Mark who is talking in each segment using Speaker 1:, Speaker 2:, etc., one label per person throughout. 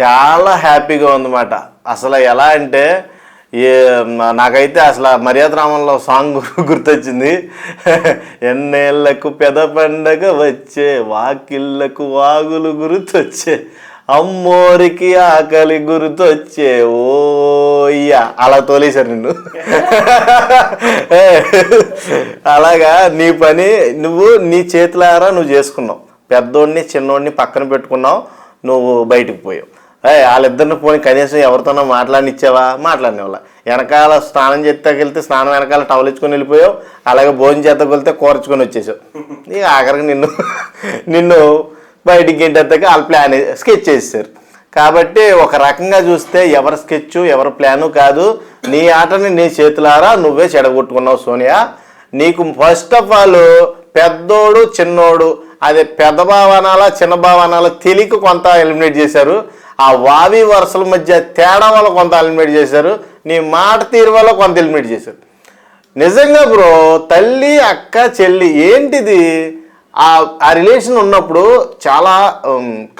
Speaker 1: చాలా హ్యాపీగా ఉందన్నమాట. అసలు ఎలా అంటే ఏ నాకైతే అసలు మర్యాద రామంలో సాంగ్ గుర్తొచ్చింది. ఎన్నేళ్ళకు పెద పండగ వచ్చే వాకిళ్ళకు వాగులు గుర్తొచ్చే అమ్మోరికి ఆకలి గుర్తొచ్చే ఓయ్యా అలా తోలేశారు నిన్ను. అలాగా నీ పని నువ్వు నీ చేతులారా నువ్వు చేసుకున్నావు. పెద్దోడిని చిన్నోడిని పక్కన పెట్టుకున్నావు నువ్వు బయటికి పోయావు. వాళ్ళిద్దరిని పోనీ కనీసం ఎవరితోనో మాట్లాడినిచ్చావా? మాట్లాడినవాళ్ళ వెనకాల స్నానం చేస్తాకెళ్తే స్నానం వెనకాల టవల్ ఇచ్చుకొని వెళ్ళిపోయావు అలాగే భోజనం చేతకు కోర్చుకొని వచ్చేసావు. ఇక ఆఖరికి నిన్ను నిన్ను బయటికి ఏంటంటే వాళ్ళ ప్లాన్ స్కెచ్ చేసేసారు. కాబట్టి ఒక రకంగా చూస్తే ఎవరి స్కెచ్ ఎవరి ప్లాను కాదు. నీ ఆటని నీ చేతులారా నువ్వే చెడగొట్టుకున్నావు సోనియా. నీకు ఫస్ట్ ఆఫ్ ఆల్ పెద్దోడు చిన్నోడు అదే పెద్ద భావనాల చిన్న భావనాల తెలియక కొంత ఎలిమినేట్ చేశారు. ఆ వావి వరుసల మధ్య తేడా వల్ల కొంత ఎలిమినేట్ చేశారు. నీ మాట తీరు వల్ల కొంత ఎలిమినేట్ చేశారు. నిజంగా బ్రో తల్లి అక్క చెల్లి ఏంటిది? ఆ ఆ రిలేషన్ ఉన్నప్పుడు చాలా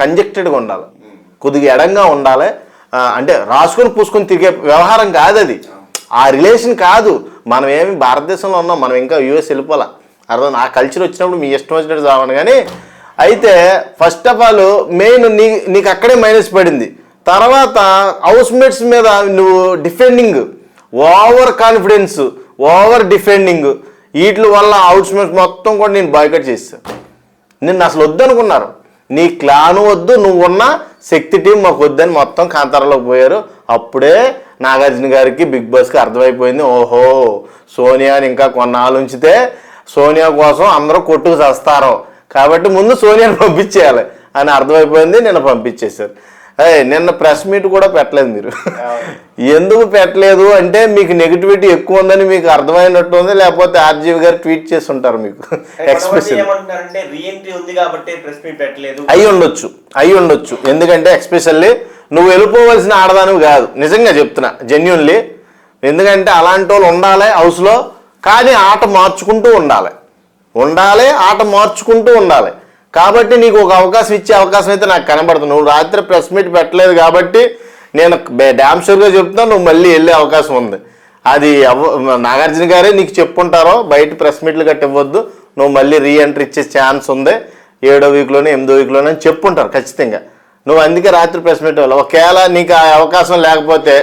Speaker 1: కంజెక్టెడ్గా ఉండాలి. కొద్దిగా ఎడంగా ఉండాలి. అంటే రాసుకొని పూసుకొని తిరిగే వ్యవహారం కాదు అది. ఆ రిలేషన్ కాదు. మనం ఏమి భారతదేశంలో ఉన్నాం. మనం ఇంకా యూఎస్ వెళ్ళిపోవాలా. అర్థం? ఆ కల్చర్ వచ్చినప్పుడు మీ ఇష్టం వచ్చినట్టు చావను కానీ అయితే ఫస్ట్ ఆఫ్ ఆల్ మెయిన్ నీ నీకు అక్కడే మైనస్ పడింది. తర్వాత హౌస్ మేట్స్ మీద నువ్వు defending overconfidence over defending వీటి వల్ల హౌస్ మేట్స్ మొత్తం కూడా నేను బాయ్కట్ చేశాను నిన్ను అసలు వద్దనుకున్నారు. నీ క్లాను వద్దు నువ్వు ఉన్న శక్తి టీం మాకు వద్దని మొత్తం కాంతారాలోకి పోయారు. అప్పుడే నాగార్జున గారికి బిగ్ బాస్కి అర్థమైపోయింది. ఓహో సోనియాని ఇంకా కొన్నాళ్ళు ఉంచితే సోనియా కోసం అందరూ కొట్టుకు చేస్తారు. కాబట్టి ముందు సోనియాని పంపించేయాలి అని అర్థమైపోయింది నిన్న పంపించేశారు. అయ్యి నిన్న ప్రెస్ మీట్ కూడా పెట్టలేదు మీరు. ఎందుకు పెట్టలేదు అంటే మీకు నెగిటివిటీ ఎక్కువ ఉందని మీకు అర్థమైనట్టు ఉంది లేకపోతే ఆర్జీవి గారు ట్వీట్ చేసి ఉంటారు మీకు. ఎక్స్ప్రెషన్
Speaker 2: ఏమంటున్నారంటే రీఎంట్రీ ఉంది కాబట్టి ప్రెస్ మీట్ పెట్టలేదు.
Speaker 1: అయి ఉండొచ్చు అయి ఉండొచ్చు. ఎందుకంటే ఎక్స్పెషల్లీ నువ్వు వెళ్ళిపోవలసిన ఆడదానివి కాదు. నిజంగా చెప్తున్నా జెన్యున్లీ ఎందుకంటే అలాంటి వాళ్ళు ఉండాలి హౌస్లో కానీ ఆట మార్చుకుంటూ ఉండాలి. ఉండాలి ఆట మార్చుకుంటూ ఉండాలి. కాబట్టి నీకు ఒక అవకాశం ఇచ్చే అవకాశం అయితే నాకు కనబడుతుంది నువ్వు రాత్రి ప్రెస్ మీట్ పెట్టలేదు కాబట్టి నేను డ్యామ్ షూర్గా చెప్తున్నా నువ్వు మళ్ళీ వెళ్ళే అవకాశం ఉంది. అది ఎవ నాగార్జున గారే నీకు చెప్పుంటారో బయట ప్రెస్ మీట్లు గట్టి ఇవ్వద్దు. నువ్వు మళ్ళీ రీ ఎంట్రీ ఇచ్చే ఛాన్స్ ఉంది. ఏడో వీక్లోనే ఎనిమిదో వీక్లోనే అని చెప్పుంటారు ఖచ్చితంగా. నువ్వు అందుకే రాత్రి ప్రెస్ మీట్ ఒకవేళ నీకు ఆ అవకాశం లేకపోతే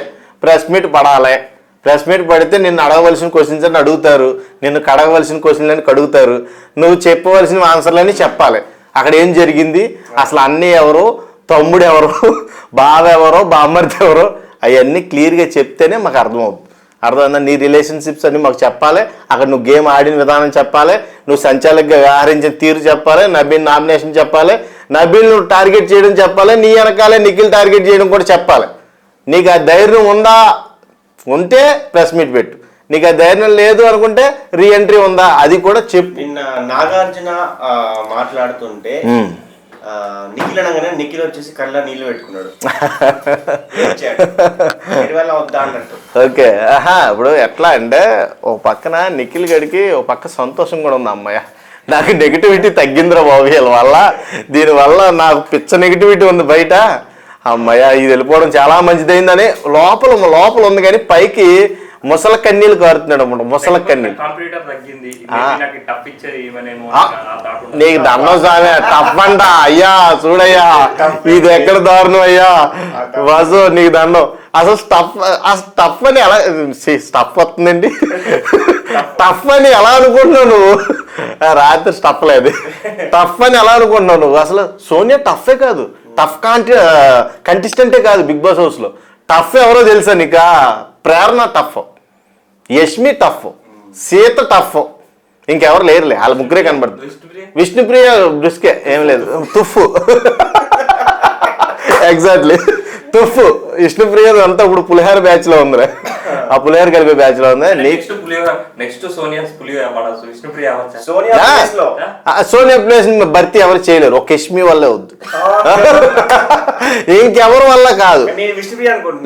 Speaker 1: ప్రెస్ మీట్ పడాలి. ప్రెస్ మీట్ పడితే నిన్ను అడగవలసిన క్వశ్చన్స్ అని అడుగుతారు. నిన్ను కడగవలసిన క్వశ్చన్లని కడుగుతారు. నువ్వు చెప్పవలసిన ఆన్సర్లని చెప్పాలి. అక్కడ ఏం జరిగింది? అసలు అన్నీ ఎవరు? తమ్ముడు ఎవరు? బావ ఎవరో? బామ్మర్ది ఎవరో? అవన్నీ క్లియర్గా చెప్తేనే మాకు అర్థమవుతుంది. అర్థమైందా? నీ రిలేషన్షిప్స్ అన్ని మాకు చెప్పాలి. అక్కడ నువ్వు గేమ్ ఆడిన విధానం చెప్పాలి. నువ్వు సంచాలకుగా వ్యవహరించిన తీరు చెప్పాలి. నబీన్ నామినేషన్ చెప్పాలి. నబీల్ నువ్వు టార్గెట్ చేయడం చెప్పాలి. నీ వెనకాలే నిఖిల్ టార్గెట్ చేయడం కూడా చెప్పాలి. నీకు ఆ ధైర్యం ఉందా? ఉంటే ప్రెస్ మీట్ పెట్టు. నీకు ఆ ధైర్యం లేదు అనుకుంటే రీ ఎంట్రీ ఉందా? అది కూడా చెప్పు.
Speaker 2: నిన్న నాగార్జున మాట్లాడుతుంటే నిఖిల్ అనగానే నిఖిల్ వచ్చేసి కళ్ళ నీళ్ళు పెట్టుకున్నాడు. అన్నట్టు.
Speaker 1: ఓకే. ఆహా ఇప్పుడు ఎట్లా అంటే ఓ పక్కన నిఖిల్ గడికి ఓ పక్క సంతోషం కూడా ఉంది అమ్మాయ నాకు నెగిటివిటీ తగ్గిందిరా బాబు వీళ్ళ వల్ల. దీనివల్ల నాకు పిచ్చ నెగిటివిటీ ఉంది బయట. అమ్మయ్య ఇది వెళ్ళిపోవడం చాలా మంచిదైందని లోపల లోపల ఉంది కానీ పైకి ముసల కన్నీళ్ళు కారుతున్నాడు అన్నమాట ముసల ఆ.
Speaker 3: Maybe నాకు
Speaker 1: ఆ,
Speaker 3: ఆ
Speaker 1: దండం స్వామి టఫ్ అంట. అయ్యా చూడయ్యా ఇది ఎక్కడ దారుణం అయ్యా? వాసు నీకు దండం. అసలు స్టఫ్ అసలు టఫ్ అని ఎలా స్టఫ్ వస్తుందండి? టఫ్ అని ఎలా అనుకుంటున్నావు నువ్వు? ఆ, రాత్రి స్టఫ్ లేదు. టఫ్ అని ఎలా అనుకుంటున్నావు నువ్వు? అసలు సోనియా టఫే కాదు. టఫ్ కాంటి కంటెస్టెంటే కాదు బిగ్ బాస్ హౌస్లో. టఫ్ ఎవరో తెలుసా నీకా? Prerana tough. Yashmi tough. Seetha tough. ఇంకెవరు లేరులే వాళ్ళ ముగ్గురే కనబడుతుంది
Speaker 3: విష్ణుప్రియ?
Speaker 1: విష్ణుప్రియ బ్రిస్కే ఏం లేదు. తుఫ్. ఎగ్జాక్ట్లీ తుఫ్ విష్ణుప్రియ అంతా ఇప్పుడు పులిహార బ్యాచ్లో ఉందిరా. ఆ పులిహార కలిపే బ్యాచ్లో ఉంది. నీకు
Speaker 3: నెక్స్ట్ పులిహోర నెక్స్ట్ సోనియా విష్ణుప్రియ
Speaker 2: సోనియా ప్లేస్లో?
Speaker 1: ఆ, సోనియా ప్లేస్ భర్తీ ఎవరు చేయలేరు. ఒక యష్మి వల్లే వద్దు. ఇంకెవరి వల్ల కాదు.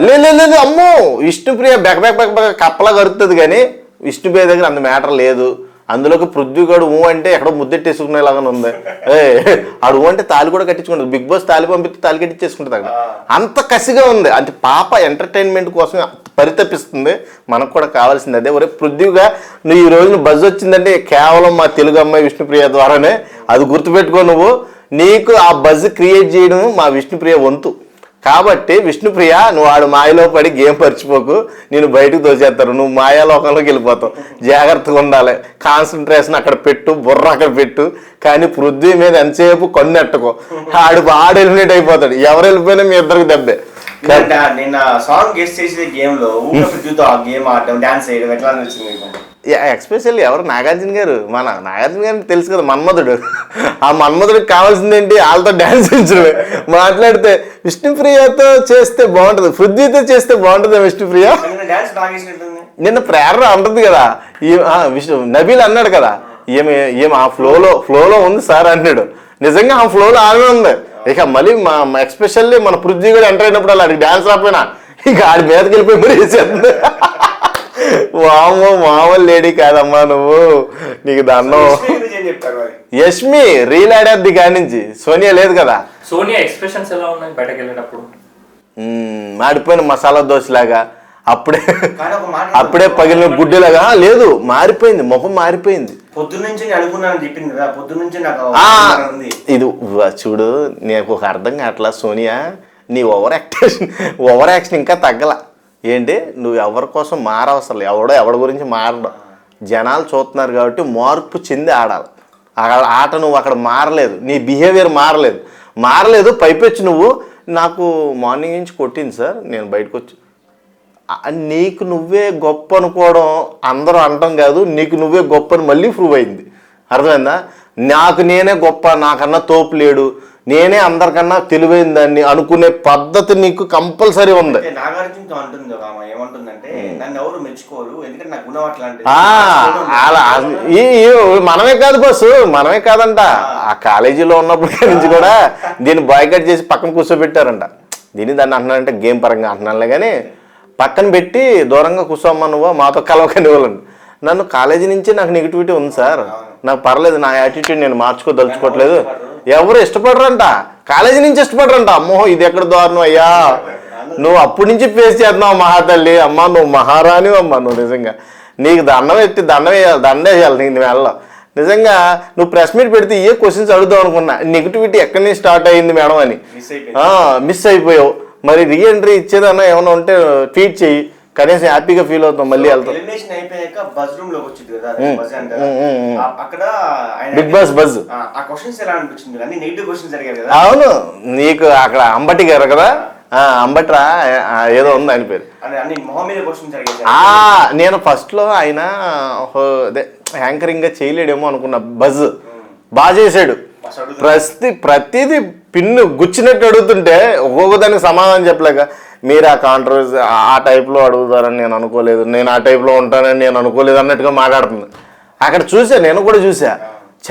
Speaker 1: లేదు లేదు, లేదు అమ్మో! విష్ణుప్రియ బెక బెక బెక బెక కప్పలా కడుతుంది కానీ విష్ణుప్రియ దగ్గర అంత మ్యాటర్ లేదు. అందులోకి పృథ్వీగాడు ఊ అంటే ఎక్కడో ముద్దెట్టేసుకునేలాగా ఉంది. ఏ ఆడు ఊ అంటే తాలి కూడా కట్టించుకుంటుంది. బిగ్ బాస్ తాలి పంపిస్తే తాలి కట్టించేసుకుంటుంది అక్కడ. అంత కసిగా ఉంది. అంటే పాప ఎంటర్టైన్మెంట్ కోసం పరితపిస్తుంది. మనకు కూడా కావాల్సింది అదే. ఒరే పృథ్వీగా నువ్వు ఈ రోజున బజ్ వచ్చిందంటే కేవలం మా తెలుగు అమ్మాయి విష్ణుప్రియ ద్వారానే. అది గుర్తుపెట్టుకో నువ్వు. నీకు ఆ బజ్ క్రియేట్ చేయడం మా విష్ణుప్రియ వంతు. కాబట్టి విష్ణుప్రియ నువ్వు ఆడు మాయలో పడి గేమ్ పరిచిపోకు. నేను బయటకు తోచేస్తారు నువ్వు మాయాలోకంలోకి వెళ్ళిపోతావు. జాగ్రత్తగా ఉండాలి. కాన్సన్ట్రేషన్ అక్కడ పెట్టు బుర్ర అక్కడ పెట్టు. కానీ పృథ్వీ మీద ఎంతసేపు కన్నెట్టుకో ఆడు ఆడు ఎలిమినేట్ అయిపోతాడు. ఎవరు వెళ్ళిపోయినా మీ ఇద్దరికి దెబ్బే.
Speaker 2: నిన్న సాంగ్ గెస్ట్ చేసే గేమ్లో ఆ గేమ్ ఆడడం డాన్స్ చేయడం ఎట్లా నచ్చింది
Speaker 1: ఎక్స్పెషల్లీ ఎవరు నాగార్జున గారు? మన నాగార్జున గారికి తెలుసు కదా మన్మధుడు. ఆ మన్మధుడికి కావాల్సింది ఏంటి? వాళ్ళతో డ్యాన్స్ చేయించడమే. మాట్లాడితే విష్ణుప్రియతో చేస్తే బాగుంటుంది పృథ్వీతో చేస్తే బాగుంటుంది విష్ణుప్రియ.
Speaker 2: నిన్న
Speaker 1: ప్రేరణ అంటుంది కదా. విష్ణు నబీల్ అన్నాడు కదా. ఏమి ఏమి ఆ ఫ్లోలో ఫ్లోలో ఉంది సార్ అన్నాడు. నిజంగా ఆ ఫ్లోలో ఆమె ఉంది. ఇక మళ్ళీ మా ఎక్స్పెషల్లీ మన పృథ్వీ కూడా ఎంటర్ అయినప్పుడు అలా డాన్స్ రాపోయినా ఇక ఆడి మీదకి వెళ్ళిపోయి మరి వేసేస్తుంది వామో మామూలు లేడీ కాదమ్మా నువ్వు. నీకు
Speaker 2: మరి?
Speaker 1: యష్మి రీల్ ఆడేది కాడి నుంచి. సోనియా లేదు కదా.
Speaker 3: సోనియా ఎక్స్ప్రెషన్స్ ఎలా ఉన్నాయి బయటకు వెళ్ళినప్పుడు
Speaker 1: మ్మ్, మాడిపోయిన మసాలా దోశలాగా అప్పుడే అప్పుడే పగిలిన గుడ్డెలాగా. లేదు మారిపోయింది ముఖం మారిపోయింది.
Speaker 2: పొద్దున్న నుంచి నేను అనుకున్నాను చెప్పింది కదా పొద్దున్న నుంచి నాకు
Speaker 1: ఇది చూడు నీకు ఒక అర్థం కావట్లా సోనియా నీ ఓవర్ యాక్షన్ ఓవర్ యాక్షన్ ఇంకా తగ్గల. ఏంటి? నువ్వు ఎవరి కోసం మారవసరం ఎవడో ఎవడి గురించి మారడం. జనాలు చూస్తున్నారు కాబట్టి మార్పు చెంది ఆడాలి. ఆ ఆట నువ్వు అక్కడ మారలేదు. నీ బిహేవియర్ మారలేదు. మారలేదు పైపెచ్చి నువ్వు. నాకు మార్నింగ్ నుంచి కొట్టింది సార్. నేను బయటకు వచ్చి నీకు నువ్వే గొప్ప అనుకోవడం అందరూ అనటం కాదు నీకు నువ్వే గొప్ప అని మళ్ళీ ప్రూవ్ అయింది. అర్థమైందా? నాకు నేనే గొప్ప నాకన్నా తోపు లేడు నేనే అందరికన్నా తెలివైన దాన్ని అనుకునే పద్ధతి నీకు కంపల్సరీ ఉంది.
Speaker 2: అంటే
Speaker 1: మనమే కాదు బస్సు మనమే కాదంట. ఆ. కాలేజీలో ఉన్నప్పటి నుంచి కూడా దీన్ని బాయ్కట్ చేసి పక్కన కూర్చోబెట్టారంట. దీన్ని దాన్ని అంటున్నారంటే గేమ్ పరంగా అంటున్నానులే కానీ పక్కన పెట్టి దూరంగా కూర్చోమ్మా నువ్వు మాతో కలవకని వాళ్ళని. నన్ను కాలేజీ నుంచి నాకు నెగిటివిటీ ఉంది సార్. నాకు పర్లేదు నా యాటిట్యూడ్ నేను మార్చుకోదలుచుకోవట్లేదు ఎవరు ఇష్టపడరంట? కాలేజీ నుంచి ఇష్టపడరంట. అమ్మో ఇది ఎక్కడ దారుణం అయ్యా? నువ్వు అప్పటి నుంచి ఫేస్ చేస్తున్నావు మహాతల్లి. అమ్మ నువ్వు మహారాణి అమ్మ నువ్వు నిజంగా. నీకు దండం ఎత్తి దండం వేయాలి దండ వేయాలి నీకు నువ్వు వెళ్ళావు నిజంగా నువ్వు ప్రెస్ మీట్ పెడితే ఏ క్వశ్చన్స్ అడుగుదాం అనుకున్నా? నెగిటివిటీ ఎక్కడి నుంచి స్టార్ట్ అయ్యింది మేడం అని.
Speaker 2: మిస్ అయిపోయింది.
Speaker 1: మరి రీఎంట్రీ ఇచ్చేదన్నా ఏమైనా ఉంటే ట్వీట్ చెయ్యి కనీసం హ్యాపీగా ఫీల్ అవుతాం మళ్ళీ వెళ్తాం.
Speaker 2: ఎలిమినేషన్ అయిపోయాక బజ్ రూమ్లోకి వచ్చింది కదా బజ్ అంటారు అక్కడ
Speaker 1: బిగ్ బాస్ బజ్
Speaker 2: ఆ, క్వశ్చన్స్ ఎలా అనిపించింది? అన్ని నెగిటివ్ క్వశ్చన్స్ జరిగాయి కదా.
Speaker 1: అవును. నీకు అక్కడ అంబటి గారు కదా? అంబట్రా ఏదో ఉంది ఆయన పేరు. నేను ఫస్ట్లో ఆయన హో- అదే యాంకరింగ్గా చేయలేడేమో అనుకున్నా బజ్ బాగా చేశాడు. ప్రతి ప్రతిదీ పిన్ను గుచ్చినట్టు అడుగుతుంటే ఒక్కొక్క దానికి సమాధానం చెప్పలేక మీరు ఆ కాంట్రవర్సీ ఆ టైప్లో అడుగుతారని నేను అనుకోలేదు. నేను ఆ టైప్లో ఉంటానని నేను అనుకోలేదు అన్నట్టుగా మాట్లాడుతుంది. అక్కడ చూసా నేను కూడా చూసా.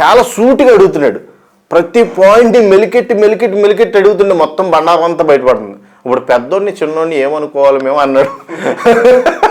Speaker 1: చాలా సూటిగా అడుగుతున్నాడు. ప్రతి పాయింట్ మెలికెట్టి మెలికెట్టి మెలికెట్టి అడుగుతుండే మొత్తం బండారంతా బయటపడుతుంది. ఇప్పుడు పెద్దోడిని చిన్నోడిని ఏమనుకోవాలి మేము అన్నాడు.